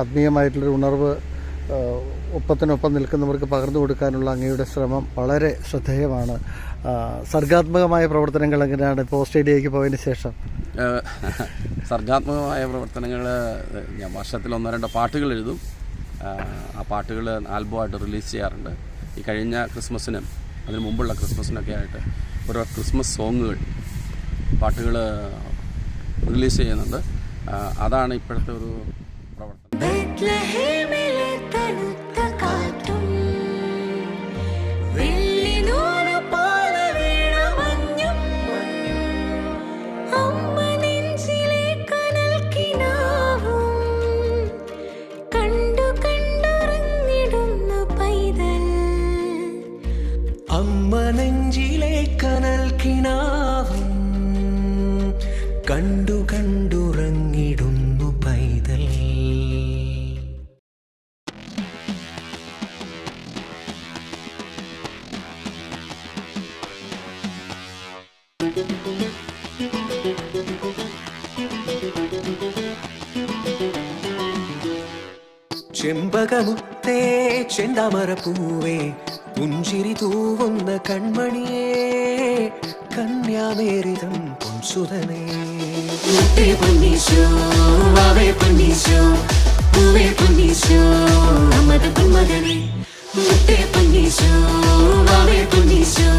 ആത്മീയമായിട്ടുള്ളൊരു ഉണർവ് ഒപ്പത്തിനൊപ്പം നിൽക്കുന്നവർക്ക് പകർന്നു കൊടുക്കാനുള്ള അങ്ങയുടെ ശ്രമം വളരെ ശ്രദ്ധേയമാണ്. സർഗാത്മകമായ പ്രവർത്തനങ്ങൾ എങ്ങനെയാണ് ഇപ്പോൾ ഓസ്ട്രേലിയയ്ക്ക് പോയതിന് ശേഷം? സർഗാത്മകമായ പ്രവർത്തനങ്ങൾ ഞാൻ വർഷത്തിൽ ഒന്നോ രണ്ടോ പാട്ടുകൾ എഴുതും. ആ പാട്ടുകൾ ആൽബമായിട്ട് റിലീസ് ചെയ്യാറുണ്ട്. ഈ കഴിഞ്ഞ ക്രിസ്മസിനും അതിന് മുമ്പുള്ള ക്രിസ്മസിനൊക്കെ ആയിട്ട് ഓരോ ക്രിസ്മസ് സോങ്ങുകൾ പാട്ടുകൾ റിലീസ് ചെയ്യുന്നുണ്ട്. അതാണ് ഇപ്പോഴത്തെ ഒരു Bethlehem, Little Uttakam. ചെമ്പകമുത്തേ ചെന്താമരപ്പൂവേ പുഞ്ചിരി തൂവുന്ന കൺമണിയേ കന്യാമേരിതം പൊൻസുതനേ. പൊന്നീശോ വാവേ പൊന്നീശോ പൂവേ പൊന്നീശോ അമത പൊന്മകനെ. മുത്തേ പൊന്നീശോ വാവേ പൊന്നീശോ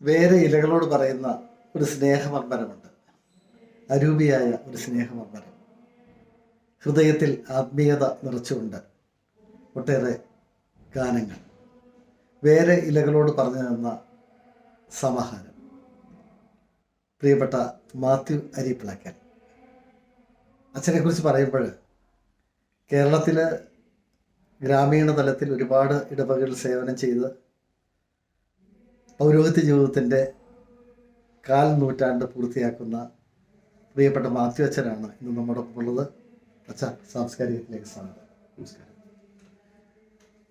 വേറെ ഇലകളോട് പറയുന്ന ഒരു സ്നേഹമർമ്മരമുണ്ട് അരൂപിയായ ഒരു സ്നേഹമർമ്മരം ഹൃദയത്തിൽ ആത്മീയത നിറച്ചുകൊണ്ട് ഒട്ടേറെ ഗാനങ്ങൾ. വേറെ ഇലകളോട് പറഞ്ഞു തന്ന സമാഹാരം. പ്രിയപ്പെട്ട മാത്യു അരിപ്പിളക്കൽ. അച്ഛനെക്കുറിച്ച് പറയുമ്പോൾ കേരളത്തിൽ ഗ്രാമീണ തലത്തിൽ ഒരുപാട് ഇടവകകൾ സേവനം ചെയ്ത് പൗരോഹിത്യ ജീവിതത്തിന്റെ കാൽ നൂറ്റാണ്ട് പൂർത്തിയാക്കുന്ന പ്രിയപ്പെട്ട മാത്യു അച്ഛനാണ് ഇന്ന് നമ്മുടെ ഉള്ളത്. അച്ഛ സാംസ്കാരികത്തിലേക്ക് സ്വാഗതം. നമസ്കാരം.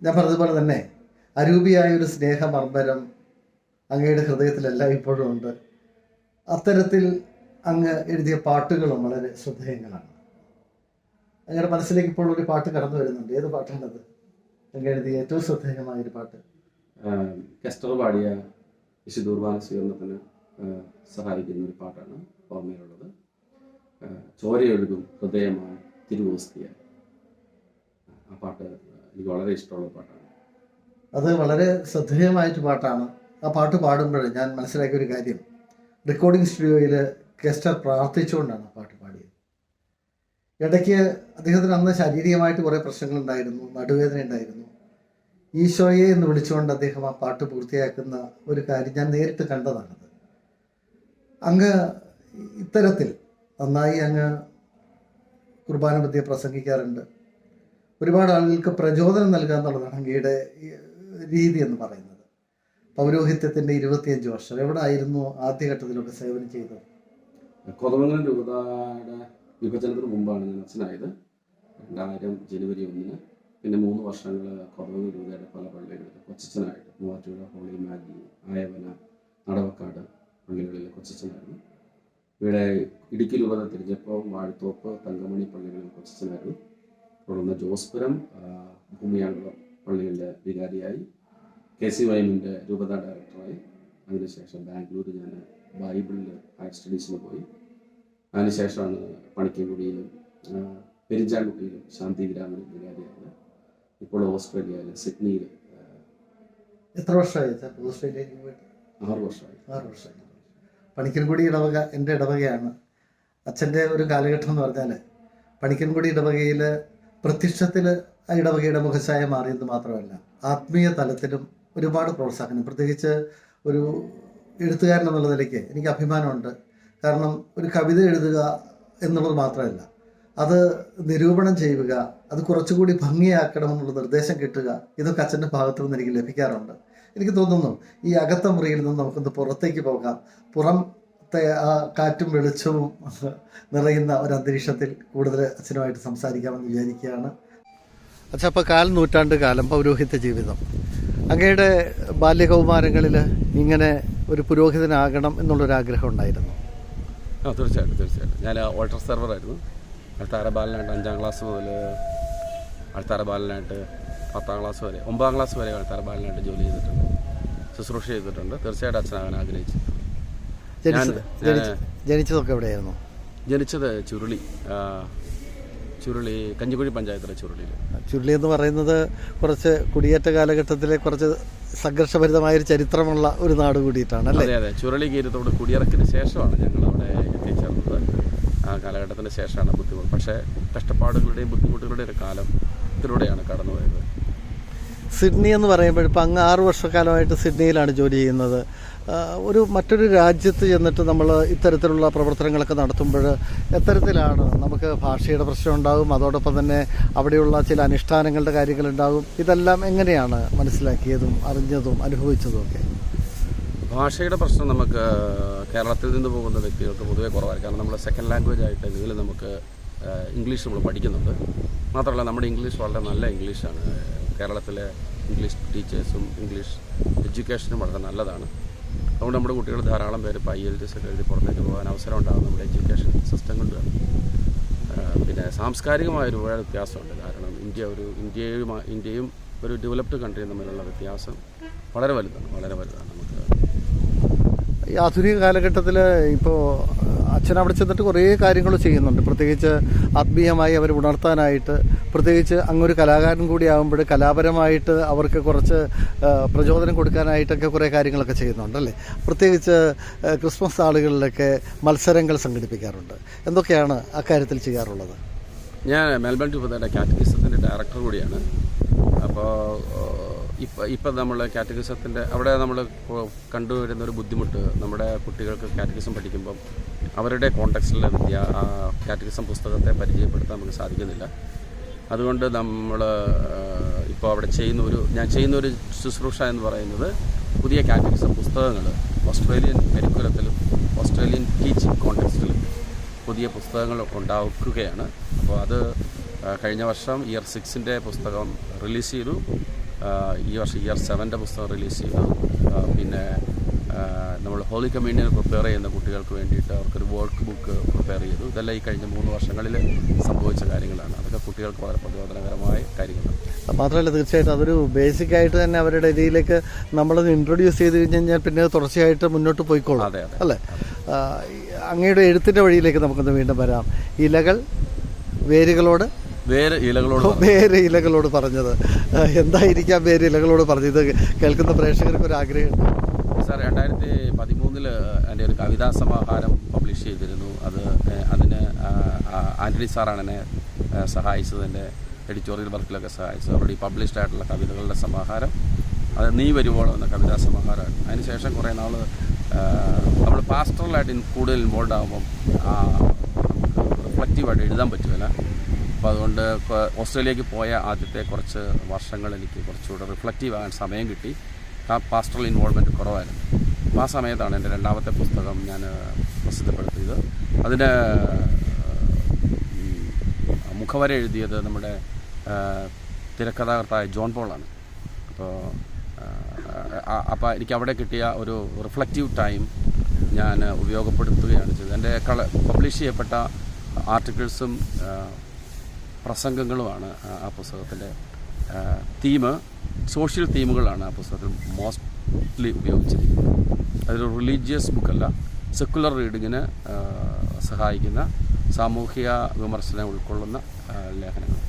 ഞാൻ പറഞ്ഞതുപോലെ തന്നെ അരൂപിയായ ഒരു സ്നേഹമർമ്മരം അങ്ങയുടെ ഹൃദയത്തിലെല്ലാം ഇപ്പോഴും ഉണ്ട്. അത്തരത്തിൽ അങ്ങ് എഴുതിയ പാട്ടുകളും വളരെ ശ്രദ്ധേയങ്ങളാണ്. അങ്ങയുടെ മനസ്സിലേക്ക് ഇപ്പോൾ ഒരു പാട്ട് കടന്നു വരുന്നുണ്ട്. ഏത് പാട്ടാണത്? അങ്ങ് എഴുതിയ ഏറ്റവും ശ്രദ്ധേയമായ ഒരു പാട്ട് കെസ്റ്റർ പാടിയ വിശുദ്ധൂർബാന സ്വീകരണത്തിന് സഹായിക്കുന്ന ഒരു പാട്ടാണ് ഓർമ്മയിലുള്ളത്. ചോരയൊഴുകും ഹൃദയമായ തിരുവോസ്തിയ ആ പാട്ട് എനിക്ക് വളരെ ഇഷ്ടമുള്ള പാട്ടാണ്. അത് വളരെ ശ്രദ്ധേയമായിട്ട് പാട്ടാണ്. ആ പാട്ട് പാടുമ്പോൾ ഞാൻ മനസ്സിലാക്കിയ ഒരു കാര്യം. റെക്കോർഡിംഗ് സ്റ്റുഡിയോയിൽ കെസ്റ്റർ പ്രാർത്ഥിച്ചുകൊണ്ടാണ് പാട്ട് പാടിയത്. ഇടയ്ക്ക് അദ്ദേഹത്തിന് അന്ന് ശാരീരികമായിട്ട് കുറേ പ്രശ്നങ്ങളുണ്ടായിരുന്നു നടുവേദന ഉണ്ടായിരുന്നു. ഈശോയെ എന്ന് വിളിച്ചുകൊണ്ട് അദ്ദേഹം ആ പാട്ട് പൂർത്തിയാക്കുന്ന ഒരു കാര്യം ഞാൻ നേരിട്ട് കണ്ടതാണത് അങ്ങ് ഇത്തരത്തിൽ നന്നായി അങ്ങ് കുർബാന പ്രസംഗിക്കാറുണ്ട്. ഒരുപാട് ആളുകൾക്ക് പ്രചോദനം നൽകുക എന്നുള്ളതാണ് അങ്ങയുടെ രീതി എന്ന് പറയുന്നത്. പൗരോഹിത്യത്തിന്റെ ഇരുപത്തിയഞ്ച് വർഷം. എവിടെ ആയിരുന്നു ആദ്യഘട്ടത്തിലൊക്കെ സേവനം ചെയ്തത്? കൊതമംഗലം രൂപതയുടെ വിഭജനത്തിന് മുമ്പാണ് ഞാൻ അച്ഛനായത്. രണ്ടായിരം ജനുവരി ഒന്നിന്. പിന്നെ മൂന്ന് വർഷങ്ങൾ കൊതമംഗലം രൂപതയുടെ പല പള്ളികളിൽ കൊച്ചച്ഛനായിട്ട് മൂവാറ്റുപുഴ ഹോളി മാഗി ആയവന നടവക്കാട് പള്ളികളിൽ കൊച്ചച്ഛനായിരുന്നു. ഇവിടെ ഇടുക്കി രൂപത തിരിഞ്ഞപ്പോൾ വാഴത്തോപ്പ് തങ്കമണി പള്ളികളിൽ കൊച്ചച്ഛനായിരുന്നു. തുടർന്ന് ജോസ്പുരം ഭൂമിയാകുളം പള്ളികളുടെ വികാരിയായി. കെ സി വൈമിന്റെ രൂപത ഡയറക്ടറായി. അതിനുശേഷം ബാംഗ്ലൂർ ഞാൻ ബൈബിളിൽ ഹയർ സ്റ്റഡീസിന് പോയി. അതിനുശേഷമാണ് പണിക്കൻകുടിയിലും പെരിഞ്ചാൻകുട്ടിയിലും ശാന്തി ഗ്രാമിലും വികാരിയാണ് ഇപ്പോൾ ഓസ്ട്രേലിയയിൽ സിഡ്നിയിൽ എത്ര വർഷമായി ഓസ്ട്രേലിയയിലേക്ക് പോയിട്ട്? ആറ് വർഷമായി. ആറ് വർഷമായി. പണിക്കൻകുടി ഇടവക എന്റെ ഇടവകയാണ്. അച്ഛന്റെ ഒരു കാലഘട്ടം എന്ന് പറഞ്ഞാൽ പണിക്കൻകുടി ഇടവകയിൽ പ്രത്യക്ഷത്തിൽ ഇടവകയുടെ മുഖച്ഛായ മാറിയെന്ന് മാത്രമല്ല ആത്മീയ തലത്തിലും ഒരുപാട് പ്രോത്സാഹനം. പ്രത്യേകിച്ച് ഒരു എഴുത്തുകാരൻ എന്നുള്ള നിലയ്ക്ക് എനിക്ക് അഭിമാനമുണ്ട്. കാരണം ഒരു കവിത എഴുതുക എന്നുള്ളത് മാത്രമല്ല അത് നിരൂപണം ചെയ്യുക അത് കുറച്ചുകൂടി ഭംഗിയാക്കണമെന്നുള്ള നിർദ്ദേശം കിട്ടുക ഇതൊക്കെ അച്ഛന്റെ ഭാഗത്തു നിന്ന് എനിക്ക് ലഭിക്കാറുണ്ട്. എനിക്ക് തോന്നുന്നു ഈ അകത്ത മുറിയിൽ നിന്ന് നമുക്കൊന്ന് പുറത്തേക്ക് പോകാം. പുറം കാറ്റും വെളിച്ചവും നിറയുന്ന ഒരു അന്തരീക്ഷത്തിൽ കൂടുതൽ അച്ഛനുമായിട്ട് സംസാരിക്കാമെന്ന് വിചാരിക്കുകയാണ്. അച്ഛാ അപ്പോൾ കാൽ നൂറ്റാണ്ട് കാലം പൗരോഹിത്യ ജീവിതം. അങ്ങയുടെ ബാല്യകൗമാരങ്ങളിൽ ഇങ്ങനെ ഒരു പുരോഹിതനാകണം എന്നുള്ളൊരാഗ്രഹം ഉണ്ടായിരുന്നു. ആ തീർച്ചയായിട്ടും തീർച്ചയായിട്ടും. ഞാൻ ഓൾട്ടർ സെർവറായിരുന്നു. അൾത്താര ബാലനായിട്ട് അഞ്ചാം ക്ലാസ് മുതൽ അൾത്താര ബാലനായിട്ട് പത്താം ക്ലാസ് വരെ ഒമ്പതാം ക്ലാസ് വരെ അൾത്താര ബാലനായിട്ട് ജോലി ചെയ്തിട്ടുണ്ട്. ശുശ്രൂഷ ചെയ്തിട്ടുണ്ട്. തീർച്ചയായിട്ടും അച്ഛനാകാൻ ആഗ്രഹിച്ചു ജനിച്ചതൊക്കെ എവിടെയായിരുന്നു? ജനിച്ചത് ചുരുളി ചുരുളി കഞ്ഞിക്കുഴി പഞ്ചായത്തിലെ ചുരുളിയിൽ ചുരുളി എന്ന് പറയുന്നത് കുറച്ച് കുടിയേറ്റ കാലഘട്ടത്തിലെ കുറച്ച് സംഘർഷഭരിതമായ ഒരു ചരിത്രമുള്ള ഒരു നാട് കൂടിയിട്ടാണ് അല്ലേ? അതെ അതെ. ചുരുളി കീരത്തോട് കുടിയിറക്കിന് ശേഷമാണ് ഞങ്ങൾ അവിടെ എത്തിച്ചേർന്നത്. ആ കാലഘട്ടത്തിന് ശേഷമാണ് ബുദ്ധിമുട്ട്. പക്ഷേ കഷ്ടപ്പാടുകളുടെയും ബുദ്ധിമുട്ടുകളുടെയും ഒരു കാലം ഇതിലൂടെയാണ് കടന്നുപോയത്. സിഡ്നി എന്ന് പറയുമ്പോൾ ഇപ്പം അങ്ങ് ആറ് വർഷക്കാലമായിട്ട് സിഡ്നിയിലാണ് ജോലി ചെയ്യുന്നത്. ഒരു മറ്റൊരു രാജ്യത്ത് ചെന്നിട്ട് നമ്മൾ ഇത്തരത്തിലുള്ള പ്രവർത്തനങ്ങളൊക്കെ നടത്തുമ്പോൾ എത്തരത്തിലാണ് നമുക്ക് ഭാഷയുടെ പ്രശ്നം ഉണ്ടാകും അതോടൊപ്പം തന്നെ അവിടെയുള്ള ചില അനുഷ്ഠാനങ്ങളുടെ കാര്യങ്ങളുണ്ടാകും ഇതെല്ലാം എങ്ങനെയാണ് മനസ്സിലാക്കിയതും അറിഞ്ഞതും അനുഭവിച്ചതും ഒക്കെ? ഭാഷയുടെ പ്രശ്നം നമുക്ക് കേരളത്തിൽ നിന്ന് പോകുന്ന വ്യക്തികൾക്ക് പൊതുവെ കുറവായിരിക്കും. കാരണം നമ്മൾ സെക്കൻഡ് ലാംഗ്വേജ് ആയിട്ട് എന്തെങ്കിലും നമുക്ക് ഇംഗ്ലീഷ് നമ്മൾ പഠിക്കുന്നുണ്ട്. മാത്രമല്ല നമ്മുടെ ഇംഗ്ലീഷ് വളരെ നല്ല ഇംഗ്ലീഷാണ്. കേരളത്തിലെ ഇംഗ്ലീഷ് ടീച്ചേഴ്സും ഇംഗ്ലീഷ് എഡ്യൂക്കേഷനും വളരെ നല്ലതാണ്. അതുകൊണ്ട് നമ്മുടെ കുട്ടികൾ ധാരാളം പേര് ഇപ്പോൾ ഐ എൽ ടി എസ് ഒക്കെ എഴുതി പുറത്തേക്ക് പോകാൻ അവസരം ഉണ്ടാകും നമ്മുടെ എഡ്യൂക്കേഷൻ സിസ്റ്റം കൊണ്ട്. പിന്നെ സാംസ്കാരികമായ വ്യത്യാസമുണ്ട്. കാരണം ഇന്ത്യ ഒരു ഇന്ത്യയുമായി ഇന്ത്യയും ഒരു ഡെവലപ്ഡ് കൺട്രിയും തമ്മിലുള്ള വ്യത്യാസം വളരെ വലുതാണ് വളരെ വലുതാണ്. ഈ ആധുനിക കാലഘട്ടത്തിൽ ഇപ്പോൾ അച്ഛൻ അവിടെ ചെന്നിട്ട് കുറേ കാര്യങ്ങൾ ചെയ്യുന്നുണ്ട്. പ്രത്യേകിച്ച് ആത്മീയമായി അവർ ഉണർത്താനായിട്ട് പ്രത്യേകിച്ച് അങ്ങൊരു കലാകാരൻ കൂടി ആകുമ്പോൾ കലാപരമായിട്ട് അവർക്ക് കുറച്ച് പ്രചോദനം കൊടുക്കാനായിട്ടൊക്കെ കുറേ കാര്യങ്ങളൊക്കെ ചെയ്യുന്നുണ്ടല്ലേ പ്രത്യേകിച്ച് ക്രിസ്മസ് ആളുകളിലൊക്കെ മത്സരങ്ങൾ സംഘടിപ്പിക്കാറുണ്ട്. എന്തൊക്കെയാണ് അക്കാര്യത്തിൽ ചെയ്യാറുള്ളത്? ഞാൻ മെൽബൺ രൂപതയുടെ ഡയറക്ടർ കൂടിയാണ്. അപ്പോൾ ഇപ്പം ഇപ്പം നമ്മൾ കാറ്റഗിസത്തിന്റെ അവിടെ നമ്മൾ കണ്ടുവരുന്ന ഒരു ബുദ്ധിമുട്ട് നമ്മുടെ കുട്ടികൾക്ക് കാറ്റഗിസം പഠിക്കുമ്പം അവരുടെ കോണ്ടക്സ്റ്റിലെ വിദ്യ കാറ്റഗിസം പുസ്തകത്തെ പരിചയപ്പെടുത്താൻ നമുക്ക് സാധിക്കുന്നില്ല. അതുകൊണ്ട് നമ്മൾ ഇപ്പോൾ അവിടെ ചെയ്യുന്ന ഒരു ഞാൻ ചെയ്യുന്ന ഒരു ശുശ്രൂഷ എന്ന് പറയുന്നത് പുതിയ കാറ്റഗിസം പുസ്തകങ്ങൾ ഓസ്ട്രേലിയൻ കരിക്കുലത്തിലും ഓസ്ട്രേലിയൻ ടീച്ചിങ് കോണ്ടക്സ്റ്റിലും പുതിയ പുസ്തകങ്ങൾ ഉണ്ടാക്കുകയാണ്. അപ്പോൾ അത് കഴിഞ്ഞ വർഷം ഇയർ സിക്സിന്റെ പുസ്തകം റിലീസ് ചെയ്തു. ഈ വർഷം ഇയർ സെവന്റെ പുസ്തകം റിലീസ് ചെയ്തു പിന്നെ നമ്മൾ ഹോളി കമ്മ്യൂണിയൻ പ്രിപ്പയർ ചെയ്യുന്ന കുട്ടികൾക്ക് വേണ്ടിയിട്ട് അവർക്കൊരു വർക്ക് ബുക്ക് പ്രിപ്പയർ ചെയ്തു. ഇതെല്ലാം ഈ കഴിഞ്ഞ മൂന്ന് വർഷങ്ങളിൽ സംഭവിച്ച കാര്യങ്ങളാണ്. അതൊക്കെ കുട്ടികൾക്ക് വളരെ പ്രചോദനകരമായ കാര്യങ്ങളാണ്. മാത്രമല്ല തീർച്ചയായിട്ടും അതൊരു ബേസിക് ആയിട്ട് തന്നെ അവരുടെ ഇതിലേക്ക് നമ്മളത് ഇൻട്രൊഡ്യൂസ് ചെയ്ത് കഴിഞ്ഞ് കഴിഞ്ഞാൽ പിന്നെ തുടർച്ചയായിട്ട് മുന്നോട്ട് പോയിക്കോളും. അതെ അതെ. അല്ലേ? അങ്ങയുടെ എഴുത്തിന്റെ വഴിയിലേക്ക് നമുക്കൊന്ന് വീണ്ടും വരാം. ഇലകൾ വേരുകളോട് വേറെ ഇലകളോട് വേര് ഇലകളോട് പറഞ്ഞത്. എന്തായിരിക്കാം വേര് ഇലകളോട് പറഞ്ഞത്? കേൾക്കുന്ന പ്രേക്ഷകർക്ക് ഒരു ആഗ്രഹമുണ്ട് സാർ രണ്ടായിരത്തി പതിമൂന്നിൽ എന്റെ ഒരു കവിതാ സമാഹാരം പബ്ലിഷ് ചെയ്തിരുന്നു. അത് അതിന് ആന്റണി ആന്റണി സാറാണ് എന്നെ സഹായിച്ചത് എന്റെ എഡിറ്റോറിയൽ വർക്കിലൊക്കെ സഹായിച്ചത്. ഓൾറെഡി പബ്ലിഷ്ഡ് ആയിട്ടുള്ള കവിതകളുടെ സമാഹാരം. അത് നീ വരുവോളം എന്ന കവിതാ സമാഹാരമാണ്. അതിനുശേഷം കുറേ നാൾ നമ്മൾ പാസ്റ്ററലായിട്ട് കൂടുതൽ ഇൻവോൾവ് ആകുമ്പം റിഫ്ലക്റ്റീവായിട്ട് എഴുതാൻ പറ്റുമല്ല അപ്പോൾ അതുകൊണ്ട് ഓസ്ട്രേലിയക്ക് പോയ ആദ്യത്തെ കുറച്ച് വർഷങ്ങൾ എനിക്ക് കുറച്ചുകൂടെ റിഫ്ലക്റ്റീവ് ആകാൻ സമയം കിട്ടി. പാസ്റ്ററൽ ഇൻവോൾവ്മെന്റ് കുറവായിരുന്നു. അപ്പോൾ ആ സമയത്താണ് എന്റെ രണ്ടാമത്തെ പുസ്തകം ഞാൻ പ്രസിദ്ധപ്പെടുത്തിയത്. അതിന് മുഖവര എഴുതിയത് നമ്മുടെ തിരക്കഥാകർത്തായ ജോൺ പോളാണ്. അപ്പോൾ അപ്പോൾ എനിക്ക് അവിടെ കിട്ടിയ ഒരു റിഫ്ലക്റ്റീവ് ടൈം ഞാൻ ഉപയോഗപ്പെടുത്തുകയാണ് ചെയ്തത്. എന്റെ കള പബ്ലിഷ് ചെയ്യപ്പെട്ട ആർട്ടിക്കിൾസും പ്രസംഗങ്ങളുമാണ് ആ- പുസ്തകത്തിന്റെ തീം സോഷ്യൽ തീമുകളാണ് ആ പുസ്തകത്തിൽ മോസ്റ്റ്ലി ഉപയോഗിച്ചിരിക്കുന്നത്. അതൊരു റിലീജിയസ് ബുക്കല്ല സെക്കുലർ റീഡിങ്ങിന് സഹായിക്കുന്ന സാമൂഹിക വിമർശനം ഉൾക്കൊള്ളുന്ന ലേഖനങ്ങൾ.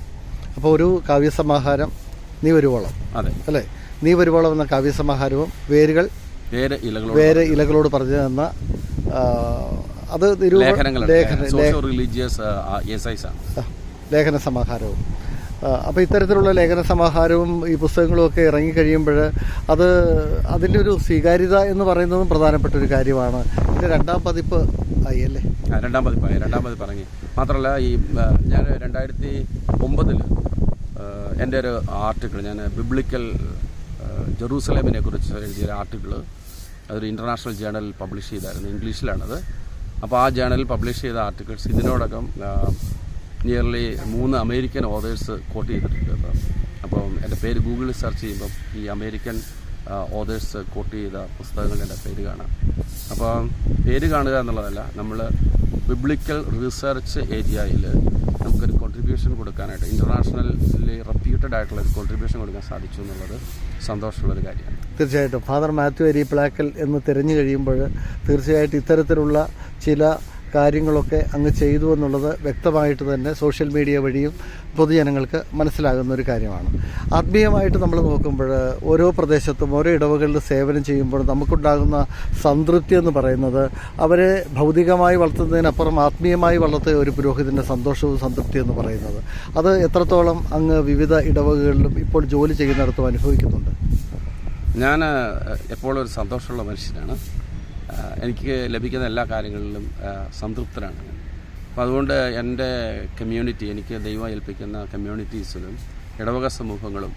അപ്പോൾ ഒരു കാവ്യസമാഹാരം നീ വരുവോളം. അതെ. അല്ലേ? നീ വരുവോളം എന്ന കാവ്യസമാഹാരവും വേരുകൾ വേറെ ഇലകളോട് വേറെ ഇലകളോട് പറഞ്ഞു തന്ന അത് ലേഖനങ്ങൾ ലേഖനം religious essays religious essays ആണ്. ലേഖന സമാഹാരവും. അപ്പോൾ ഇത്തരത്തിലുള്ള ലേഖന സമാഹാരവും ഈ പുസ്തകങ്ങളും ഒക്കെ ഇറങ്ങിക്കഴിയുമ്പോൾ അത് അതിന്റെ ഒരു സ്വീകാര്യത എന്ന് പറയുന്നതും പ്രധാനപ്പെട്ട ഒരു കാര്യമാണ്. ഇതിന്റെ രണ്ടാം പതിപ്പ് ആയി അല്ലേ? രണ്ടാം പതിപ്പായി രണ്ടാം പതിപ്പ് ഇറങ്ങി. മാത്രമല്ല ഈ ഞാൻ രണ്ടായിരത്തി ഒമ്പതിൽ എന്റെ ഒരു ആർട്ടിക്കിൾ ഞാൻ ബിബ്ലിക്കൽ ജെറൂസലേമിനെ കുറിച്ച് എഴുതിയ ഒരു ആർട്ടിക്കിൾ അതൊരു ഇന്റർനാഷണൽ ജേണലിൽ പബ്ലിഷ് ചെയ്തായിരുന്നു ഇംഗ്ലീഷിലാണത്. അപ്പോൾ ആ ജേണലിൽ പബ്ലിഷ് ചെയ്ത ആർട്ടിക്കിൾസ് ഇതിനോടകം നിയർലി മൂന്ന് അമേരിക്കൻ ഓതേഴ്സ് കോട്ട് ചെയ്തിട്ടുണ്ട് അപ്പോൾ അപ്പം എന്റെ പേര് ഗൂഗിളിൽ സെർച്ച് ചെയ്യുമ്പം ഈ അമേരിക്കൻ ഓതേഴ്സ് കോട്ട് ചെയ്ത പുസ്തകങ്ങളുടെ പേര് കാണാം. അപ്പോൾ പേര് കാണുക എന്നുള്ളതല്ല നമ്മൾ ബിബ്ലിക്കൽ റിസർച്ച് ഏരിയയിൽ നമുക്കൊരു കോൺട്രിബ്യൂഷൻ കൊടുക്കാനായിട്ട് ഇന്റർനാഷണലി റെപ്യൂട്ടഡ് ആയിട്ടുള്ള ഒരു കോൺട്രിബ്യൂഷൻ കൊടുക്കാൻ സാധിച്ചു എന്നുള്ളത് സന്തോഷമുള്ളൊരു കാര്യമാണ്. തീർച്ചയായിട്ടും. ഫാദർ മാത്യു അരി പ്ലാക്കൽ എന്ന് തിരഞ്ഞു കഴിയുമ്പോൾ തീർച്ചയായിട്ടും ഇത്തരത്തിലുള്ള ചില കാര്യങ്ങളൊക്കെ അങ്ങ് ചെയ്തു എന്നുള്ളത് വ്യക്തമായിട്ട് തന്നെ സോഷ്യൽ മീഡിയ വഴിയും പൊതുജനങ്ങൾക്ക് മനസ്സിലാകുന്ന ഒരു കാര്യമാണ്. ആത്മീയമായിട്ട് നമ്മൾ നോക്കുമ്പോൾ ഓരോ പ്രദേശത്തും ഓരോ ഇടവകളിൽ സേവനം ചെയ്യുമ്പോൾ നമുക്കുണ്ടാകുന്ന സംതൃപ്തി എന്ന് പറയുന്നത് അവരെ ഭൗതികമായി വളർത്തുന്നതിനപ്പുറം ആത്മീയമായി വളർത്തിയ ഒരു പുരോഹിതന്റെ സന്തോഷവും സംതൃപ്തി എന്ന് പറയുന്നത്. അത് എത്രത്തോളം അങ്ങ് വിവിധ ഇടവകകളിലും ഇപ്പോൾ ജോലി ചെയ്യുന്നിടത്തും അനുഭവിക്കുന്നുണ്ട്? ഞാൻ എപ്പോഴും ഒരു സന്തോഷമുള്ള മനുഷ്യനാണ്. എനിക്ക് ലഭിക്കുന്ന എല്ലാ കാര്യങ്ങളിലും സംതൃപ്തനാണ് ഞാൻ. അപ്പോൾ അതുകൊണ്ട് എന്റെ കമ്മ്യൂണിറ്റി എനിക്ക് ദൈവം ഏൽപ്പിക്കുന്ന കമ്മ്യൂണിറ്റീസിലും ഇടവക സമൂഹങ്ങളും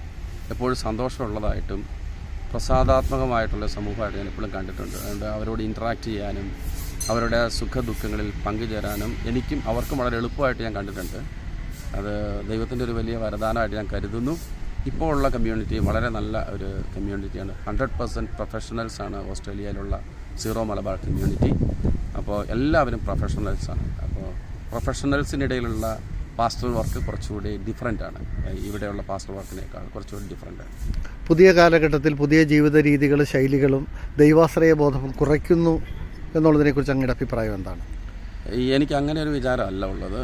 എപ്പോഴും സന്തോഷമുള്ളതായിട്ടും പ്രസാദാത്മകമായിട്ടുള്ള സമൂഹമായിട്ട് ഞാൻ എപ്പോഴും കണ്ടിട്ടുണ്ട്. അതുകൊണ്ട് അവരോട് ഇന്ററാക്ട് ചെയ്യാനും അവരുടെ സുഖ ദുഃഖങ്ങളിൽ പങ്കുചേരാനും എനിക്കും അവർക്കും വളരെ എളുപ്പമായിട്ട് ഞാൻ കണ്ടിട്ടുണ്ട്. അത് ദൈവത്തിന്റെ ഒരു വലിയ വരദാനമായിട്ട് ഞാൻ കരുതുന്നു. ഇപ്പോൾ ഉള്ള കമ്മ്യൂണിറ്റി വളരെ നല്ല ഒരു കമ്മ്യൂണിറ്റിയാണ് ഹൺഡ്രഡ് പെർസെന്റ് പ്രൊഫഷണൽസാണ് ഓസ്ട്രേലിയയിലുള്ള സീറോ മലബാർ കമ്മ്യൂണിറ്റി അപ്പോൾ എല്ലാവരും പ്രൊഫഷണൽസാണ് അപ്പോൾ പ്രൊഫഷണൽസിനിടയിലുള്ള പാസ്റ്റൽ വർക്ക് കുറച്ചുകൂടി ഡിഫറെന്റ് ആണ്. ഇവിടെയുള്ള പാസ്റ്റൽ വർക്കിനേക്കാൾ കുറച്ചുകൂടി ഡിഫറെന്റ് ആണ്. പുതിയ കാലഘട്ടത്തിൽ പുതിയ ജീവിത രീതികളും ശൈലികളും ദൈവാശ്രയ ബോധം കുറയ്ക്കുന്നു എന്നുള്ളതിനെക്കുറിച്ച് അങ്ങയുടെ അഭിപ്രായം എന്താണ്? എനിക്ക് അങ്ങനെ ഒരു വിചാരമല്ല ഉള്ളത്.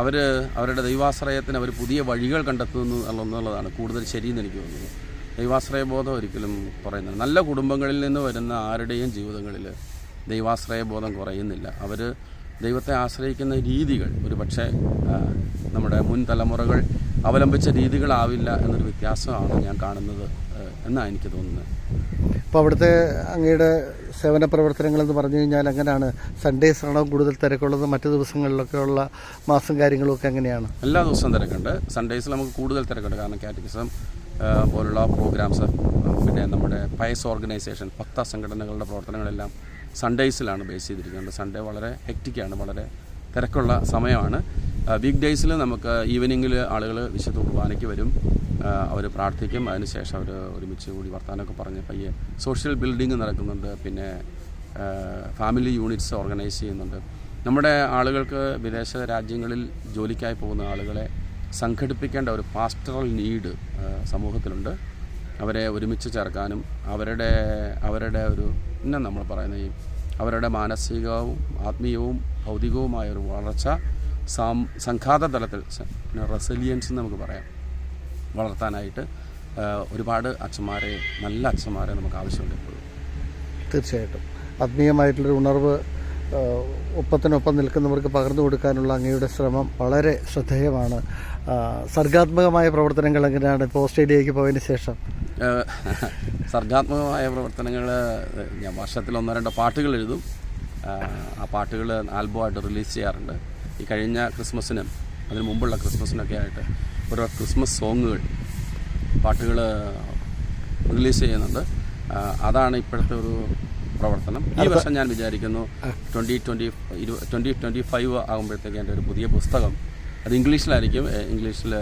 അവർ അവരുടെ ദൈവാശ്രയത്തിന് അവർ പുതിയ വഴികൾ കണ്ടെത്തുന്നു എന്നുള്ളതാണ് കൂടുതൽ ശരിയെന്ന് എനിക്ക് തോന്നുന്നു ദൈവാശ്രയ ബോധം ഒരിക്കലും കുറയുന്നില്ല. നല്ല കുടുംബങ്ങളിൽ നിന്ന് വരുന്ന ആരുടെയും ജീവിതങ്ങളിൽ ദൈവാശ്രയബോധം കുറയുന്നില്ല. അവർ ദൈവത്തെ ആശ്രയിക്കുന്ന രീതികൾ ഒരു പക്ഷേ നമ്മുടെ മുൻ തലമുറകൾ അവലംബിച്ച രീതികളാവില്ല എന്നൊരു വ്യത്യാസമാണ് ഞാൻ കാണുന്നത് എന്നാണ് എനിക്ക് തോന്നുന്നത്. അപ്പോൾ അവിടുത്തെ അങ്ങയുടെ സേവന പ്രവർത്തനങ്ങൾ എന്ന് പറഞ്ഞു കഴിഞ്ഞാൽ അങ്ങനെയാണ് സൺഡേസ് ആണോ കൂടുതൽ തിരക്കുള്ളത് മറ്റു ദിവസങ്ങളിലൊക്കെ ഉള്ള മാസം കാര്യങ്ങളൊക്കെ എങ്ങനെയാണ് എല്ലാ ദിവസവും തിരക്കുണ്ട്. സൺഡേസിൽ നമുക്ക് കൂടുതൽ തിരക്കുണ്ട് കാരണം കാറ്റഗിസം പോലുള്ള പ്രോഗ്രാംസ് പിന്നെ നമ്മുടെ പയസ് ഓർഗനൈസേഷൻ ഭക്ത സംഘടനകളുടെ പ്രവർത്തനങ്ങളെല്ലാം സൺഡേയ്സിലാണ് ബേസ് ചെയ്തിരിക്കുന്നത്. സൺഡേ വളരെ ഹെക്റ്റിക്കാണ് വളരെ തിരക്കുള്ള സമയമാണ്. വീക്ക് ഡേയ്സിൽ നമുക്ക് ഈവനിങ്ങിൽ ആളുകൾ വിശുദ്ധ കുർബാനയ്ക്ക് വരും. അവർ പ്രാർത്ഥിക്കും. അതിനുശേഷം അവർ ഒരുമിച്ച് കൂടി വർത്തമാനമൊക്കെ പറഞ്ഞ് പയ്യെ സോഷ്യൽ ബിൽഡിംഗ് നടക്കുന്നുണ്ട്. പിന്നെ ഫാമിലി യൂണിറ്റ്സ് ഓർഗനൈസ് ചെയ്യുന്നുണ്ട്. നമ്മുടെ ആളുകൾക്ക് വിദേശ രാജ്യങ്ങളിൽ ജോലിക്കായി പോകുന്ന ആളുകളെ സംഘടിപ്പിക്കേണ്ട ഒരു പാസ്റ്ററൽ നീഡ് സമൂഹത്തിലുണ്ട്. അവരെ ഒരുമിച്ച് ചേർക്കാനും അവരുടെ അവരുടെ ഒരു ഇന്ന നമ്മൾ പറയുന്ന ഈ അവരുടെ മാനസികവും ആത്മീയവും ഭൗതികവുമായ ഒരു വളർച്ച സാം സംഘാത തലത്തിൽ റെസിലിയൻസ് എന്ന് നമുക്ക് പറയാം. വളർത്താനായിട്ട് ഒരുപാട് അച്ഛന്മാരെ നല്ല അച്ഛന്മാരെ നമുക്ക് ആവശ്യമുണ്ട് എപ്പോഴും തീർച്ചയായിട്ടും. ആത്മീയമായിട്ടുള്ളൊരു ഉണർവ് ഒപ്പത്തിനൊപ്പം നിൽക്കുന്നവർക്ക് പകർന്നു കൊടുക്കാനുള്ള അങ്ങയുടെ ശ്രമം വളരെ ശ്രദ്ധേയമാണ്. സർഗാത്മകമായ പ്രവർത്തനങ്ങൾ എങ്ങനെയാണ് ഇപ്പോൾ ഓസ്ട്രേലിയക്ക് പോയതിന് ശേഷം? സർഗാത്മകമായ പ്രവർത്തനങ്ങൾ ഞാൻ വർഷത്തിൽ ഒന്നോ രണ്ടോ പാട്ടുകൾ എഴുതും. ആ പാട്ടുകൾ ആൽബമായിട്ട് റിലീസ് ചെയ്യാറുണ്ട്. ഈ കഴിഞ്ഞ ക്രിസ്മസിനും അതിന് മുമ്പുള്ള ക്രിസ്മസിനൊക്കെ ആയിട്ട് ഓരോ ക്രിസ്മസ് സോങ്ങുകൾ പാട്ടുകൾ റിലീസ് ചെയ്യുന്നുണ്ട്. അതാണ് ഇപ്പോഴത്തെ ഒരു പ്രവർത്തനം. ഈ വർഷം ഞാൻ വിചാരിക്കുന്നു twenty twenty twenty twenty five ആകുമ്പോഴത്തേക്ക് എന്റെ ഒരു പുതിയ പുസ്തകം. അത് ഇംഗ്ലീഷിലായിരിക്കും. ഇംഗ്ലീഷിൽ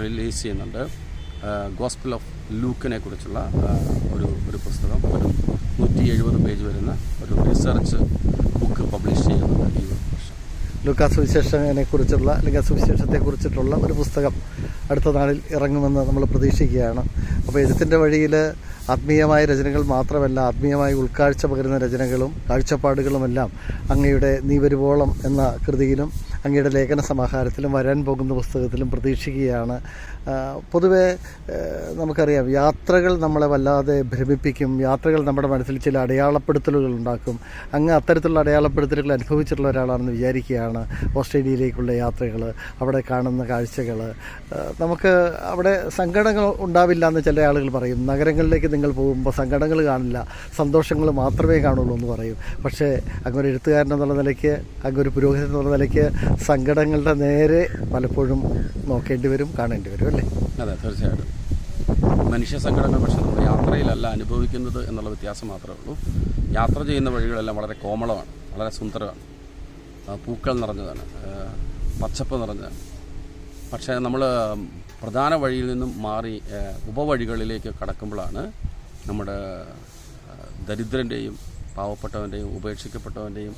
റിലീസ് ചെയ്യുന്നുണ്ട്. ഗോസ്പിൾ ഓഫ് ലൂക്കിനെ കുറിച്ചുള്ള ഒരു ഒരു പുസ്തകം. ഒരു നൂറ്റി എഴുപത് പേജ് വരുന്ന ഒരു റിസർച്ച് ബുക്ക് പബ്ലിഷ് ചെയ്യുന്നുണ്ട് ഈ സുവിശേഷനെ കുറിച്ചുള്ള അല്ലെങ്കിൽ സുവിശേഷത്തെ കുറിച്ചിട്ടുള്ള ഒരു പുസ്തകം അടുത്ത നാളിൽ ഇറങ്ങുമെന്ന് നമ്മൾ പ്രതീക്ഷിക്കുകയാണ്. അപ്പോൾ എഴുത്തിന്റെ വഴിയിൽ ആത്മീയമായ രചനകൾ മാത്രമല്ല ആത്മീയമായി ഉൾക്കാഴ്ച പകരുന്ന രചനകളും കാഴ്ചപ്പാടുകളുമെല്ലാം അങ്ങയുടെ നീ വരുവോളം എന്ന കൃതിയിലും അങ്ങയുടെ ലേഖന സമാഹാരത്തിലും വരാൻ പോകുന്ന പുസ്തകത്തിലും പ്രതീക്ഷിക്കുകയാണ്. പൊതുവേ നമുക്കറിയാം യാത്രകൾ നമ്മളെ വല്ലാതെ ഭ്രമിപ്പിക്കും. യാത്രകൾ നമ്മുടെ മനസ്സിൽ ചില അടയാളപ്പെടുത്തലുകൾ ഉണ്ടാക്കും. അങ്ങ് അത്തരത്തിലുള്ള അടയാളപ്പെടുത്തലുകൾ അനുഭവിച്ചിട്ടുള്ള ഒരാളാണെന്ന് വിചാരിക്കുകയാണ് ഓസ്ട്രേലിയയിലേക്കുള്ള യാത്രകൾ അവിടെ കാണുന്ന കാഴ്ചകൾ നമുക്ക് അവിടെ സങ്കടങ്ങൾ ഉണ്ടാവില്ല എന്ന് ചില ആളുകൾ പറയും. നഗരങ്ങളിലേക്ക് നിങ്ങൾ പോകുമ്പോൾ സങ്കടങ്ങൾ കാണില്ല സന്തോഷങ്ങൾ മാത്രമേ കാണുള്ളൂ എന്ന് പറയും. പക്ഷേ അങ്ങൊരു എഴുത്തുകാരൻ എന്നുള്ള നിലയ്ക്ക് അങ്ങൊരു പുരോഹിതൻ എന്നുള്ള നിലയ്ക്ക് സങ്കടങ്ങളുടെ നേരെ പലപ്പോഴും നോക്കേണ്ടി വരും കാണേണ്ടി വരും അല്ലേ? അതെ തീർച്ചയായിട്ടും. മനുഷ്യ സങ്കടങ്ങൾ പക്ഷെ നമ്മൾ യാത്രയിലല്ല അനുഭവിക്കുന്നത് എന്നുള്ള വ്യത്യാസം മാത്രമേ ഉള്ളൂ. യാത്ര ചെയ്യുന്ന വഴികളെല്ലാം വളരെ കോമളമാണ് വളരെ സുന്ദരമാണ്. പൂക്കൾ നിറഞ്ഞതാണ് പച്ചപ്പ് നിറഞ്ഞതാണ്. പക്ഷേ നമ്മൾ പ്രധാന വഴിയിൽ നിന്നും മാറി ഉപവഴികളിലേക്ക് കടക്കുമ്പോഴാണ് നമ്മുടെ ദരിദ്രന്റെയും പാവപ്പെട്ടവന്റെയും ഉപേക്ഷിക്കപ്പെട്ടവന്റെയും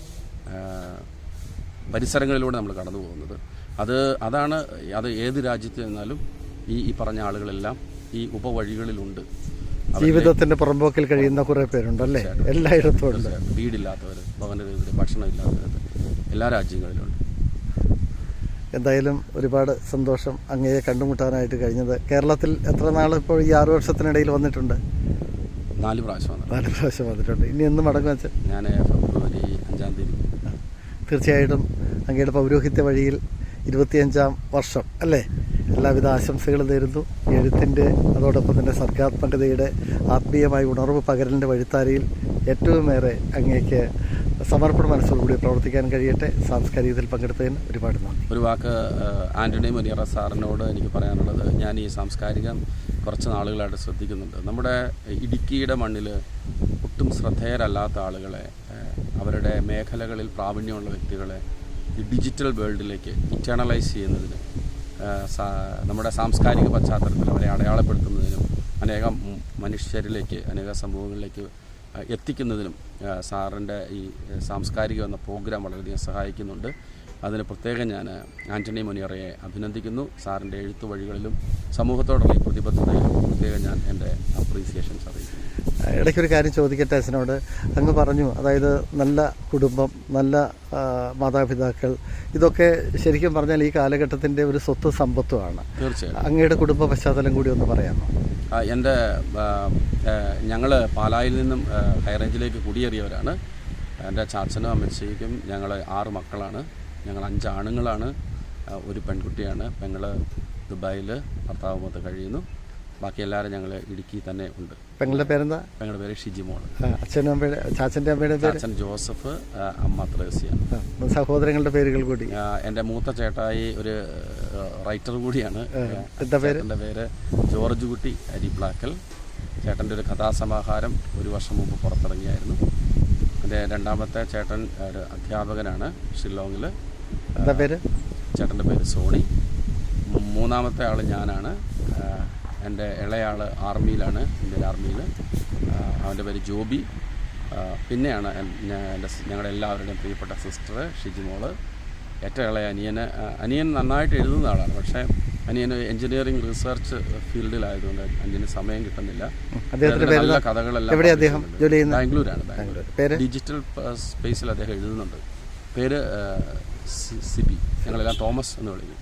പരിസരങ്ങളിലൂടെ നമ്മൾ കടന്നു പോകുന്നത്. അത് അതാണ് അത് ഏത് രാജ്യത്ത് നിന്നാലും ഈ ഈ പറഞ്ഞ ആളുകളെല്ലാം ഈ ഉപവഴികളിലുണ്ട്. ജീവിതത്തിന്റെ പുറമ്പോക്കിൽ കഴിയുന്ന കുറേ പേരുണ്ടല്ലേ? എല്ലായിടത്തും ഉണ്ട്. വീടില്ലാത്തവർ ഭവനരഹിതർ ഭക്ഷണം ഇല്ലാത്തവർ എല്ലാ രാജ്യങ്ങളിലുണ്ട് എന്തായാലും ഒരുപാട് സന്തോഷം അങ്ങയെ കണ്ടുമുട്ടാനായിട്ട് കഴിഞ്ഞത്. കേരളത്തിൽ എത്ര നാൾ ഇപ്പോൾ ഈ ആറു വർഷത്തിനിടയിൽ വന്നിട്ടുണ്ട്? നാല് പ്രാവശ്യം നാല് പ്രാവശ്യം വന്നിട്ടുണ്ട്. ഇനി എന്ന് മടങ്ങുവെച്ചാൽ ഞാൻ തീർച്ചയായിട്ടും അങ്ങയുടെ പൗരോഹിത്യ വഴിയിൽ ഇരുപത്തിയഞ്ചാം വർഷം അല്ലേ? എല്ലാവിധ ആശംസകളും നേരുന്നു. എഴുത്തിന്റെ അതോടൊപ്പം തന്നെ സർഗാത്മകതയുടെ ആത്മീയമായ ഉണർവ് പകരലിന്റെ വഴിത്താരയിൽ ഏറ്റവുമേറെ അങ്ങേക്ക് സമർപ്പണ മനസ്സോടുകൂടി പ്രവർത്തിക്കാൻ കഴിയട്ടെ. സാംസ്കാരികത്തിൽ പങ്കെടുത്തതിന് ഒരുപാട് നന്ദി. ഒരു വാക്ക് ആന്റണി മുനിയറ സാറിനോട് എനിക്ക് പറയാനുള്ളത്. ഞാൻ ഈ സാംസ്കാരികം കുറച്ച് നാളുകളായിട്ട് ശ്രദ്ധിക്കുന്നുണ്ട്. നമ്മുടെ ഇടുക്കിയുടെ മണ്ണിൽ ഒട്ടും ശ്രദ്ധേയരല്ലാത്ത ആളുകളെ അവരുടെ മേഖലകളിൽ പ്രാവീണ്യമുള്ള വ്യക്തികളെ ഈ ഡിജിറ്റൽ വേൾഡിലേക്ക് ഇറ്റേണലൈസ് ചെയ്യുന്നതിന് നമ്മുടെ സാംസ്കാരിക പശ്ചാത്തലത്തിൽ അവരെ അടയാളപ്പെടുത്തുന്നതിനും അനേകം മനുഷ്യരിലേക്ക് അനേക സമൂഹങ്ങളിലേക്ക് എത്തിക്കുന്നതിനും സാറിന്റെ ഈ സാംസ്കാരിക എന്ന പ്രോഗ്രാം വളരെയധികം സഹായിക്കുന്നുണ്ട്. അതിന് പ്രത്യേകം ഞാൻ ആന്റണി മുനിയറയെ അഭിനന്ദിക്കുന്നു. സാറിന്റെ എഴുത്തു വഴികളിലും സമൂഹത്തോടുള്ള പ്രതിബദ്ധതയിലും പ്രത്യേകം ഞാൻ എന്റെ അപ്രീസിയേഷൻസ് അറിയിക്കുന്നു. ഇടയ്ക്കൊരു കാര്യം ചോദിക്കട്ടെ അച്ഛനോട്. അങ്ങ് പറഞ്ഞു അതായത് നല്ല കുടുംബം നല്ല മാതാപിതാക്കൾ. ഇതൊക്കെ ശരിക്കും പറഞ്ഞാൽ ഈ കാലഘട്ടത്തിന്റെ ഒരു സ്വത്ത് സമ്പത്തുമാണ്. തീർച്ചയായും അങ്ങയുടെ കുടുംബ പശ്ചാത്തലം കൂടി ഒന്ന് പറയാമോ? എന്റെ ഞങ്ങൾ പാലായിൽ നിന്നും ഹൈറേഞ്ചിലേക്ക് കുടിയേറിയവരാണ്. എന്റെ ചാച്ചനും അമ്മച്ചിക്കും ഞങ്ങൾ ആറ് മക്കളാണ്. ഞങ്ങൾ അഞ്ച് ആണുങ്ങളാണ്. ഒരു പെൺകുട്ടിയാണ്. പെങ്ങൾ ദുബായിൽ ഭർത്താവുമൊത്ത് കഴിയുന്നു. ബാക്കി എല്ലാവരും ഞങ്ങൾ ഇടുക്കി തന്നെ ഉണ്ട്. പെങ്ങളുടെ പേരെന്താ? പെങ്ങളുടെ പേര് ഷിജിമോൾ മോൾ അച്ഛനും അമ്മയുടെ ചാച്ചന്റെ അമ്മയുടെ പേര്? ചാച്ചൻ ജോസഫ് അമ്മ ത്രേസ്യ. സഹോദരങ്ങളുടെ പേരുകൾ കൂടി. എന്റെ എന്റെ മൂത്ത ചേട്ടായി ഒരു റൈറ്റർ കൂടിയാണ്. എന്താ പേര്? ചേട്ടന്റെ പേര് ജോർജ് കുട്ടി അരി ബ്ലാക്കൽ. ചേട്ടന്റെ ഒരു കഥാസമാഹാരം ഒരു വർഷം മുമ്പ് പുറത്തിറങ്ങിയായിരുന്നു. എന്റെ രണ്ടാമത്തെ ചേട്ടൻ ഒരു അധ്യാപകനാണ് ഷില്ലോങ്ങിൽ എന്താ പേര്? ചേട്ടന്റെ പേര് സോണി. മൂന്നാമത്തെ ആൾ ഞാനാണ്. എന്റെ ഇളയാൾ ആർമിയിലാണ് ഇന്ത്യൻ ആർമിയിൽ അവന്റെ പേര് ജോബി. പിന്നെയാണ് എന്റെ ഞങ്ങളുടെ എല്ലാവരുടെയും പ്രിയപ്പെട്ട സിസ്റ്റർ ഷിജിമോൾ ഏറ്റവും ഇളയ അനിയന് അനിയൻ നന്നായിട്ട് എഴുതുന്ന ആളാണ്. പക്ഷേ അനിയന് എഞ്ചിനീയറിംഗ് റിസർച്ച് ഫീൽഡിലായതുകൊണ്ട് അനിയന് സമയം കിട്ടുന്നില്ല. നല്ല കഥകളെല്ലാം? ബാംഗ്ലൂരാണ് ബാംഗ്ലൂർ? ഡിജിറ്റൽ സ്പേസിൽ അദ്ദേഹം എഴുതുന്നുണ്ട്. പേര് സിബി. ഞങ്ങളെല്ലാം തോമസ് എന്ന് വിളിക്കും.